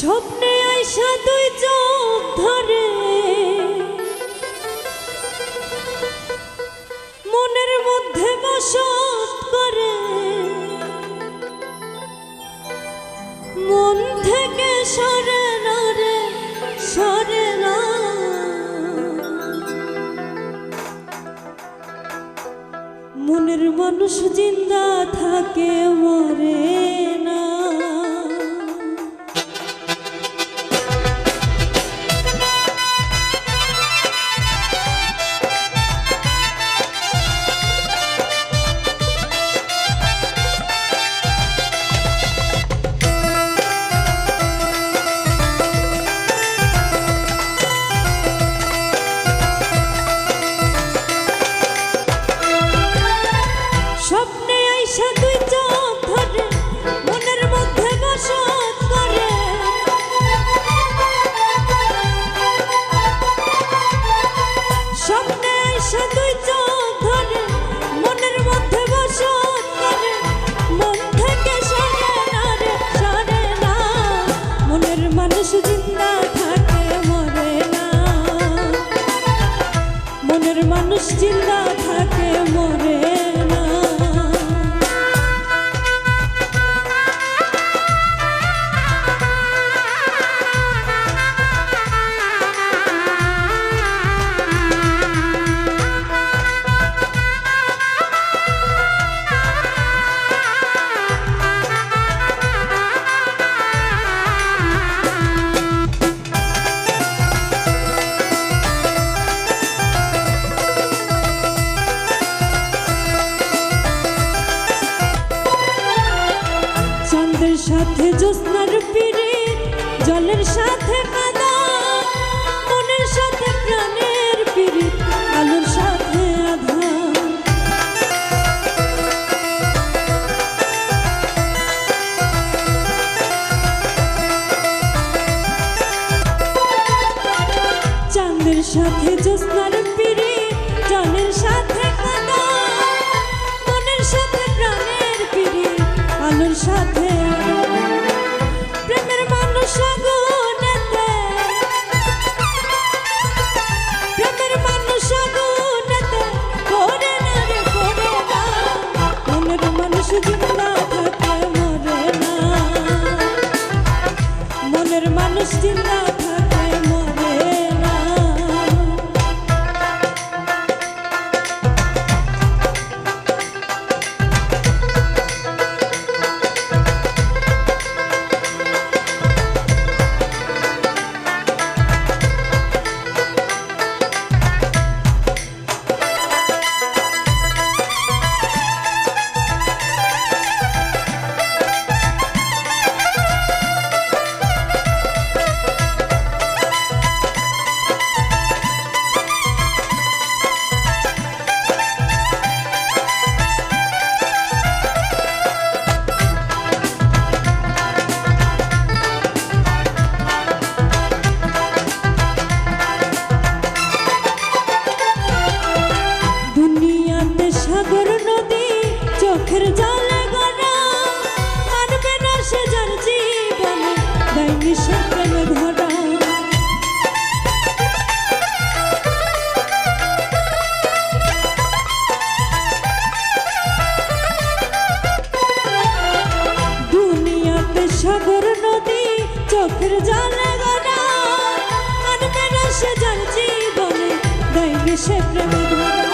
স্বপ্নে আইসা দুই চোখ ধরে। মনের মধ্যে বসত করে। মন থেকে সরে না রে, সরে না। মনের মানুষ জিন্দা থাকে মরে চন্দ্রের সাথে জ্যোৎস্নার পিড়ি জলের সাথে কাদা মনের সাথে প্রাণের পিড়ি আলোর সাথে আধার। চাঁদের সাথে জ্যোৎস্নার পিড়ি জলের সাথে কাদা মনের সাথে প্রাণের পিড়ি আলোর সাথে চোখের জলে গড়া মানবে না সে যার জীবনে, দেয়নি সে প্রেমে ধরা। দুনিয়াতে সাগর, নদী, চোখের জলে গড়া মানবে না সে যার জীবনে, দেয়নি সে প্রেমে ধরা।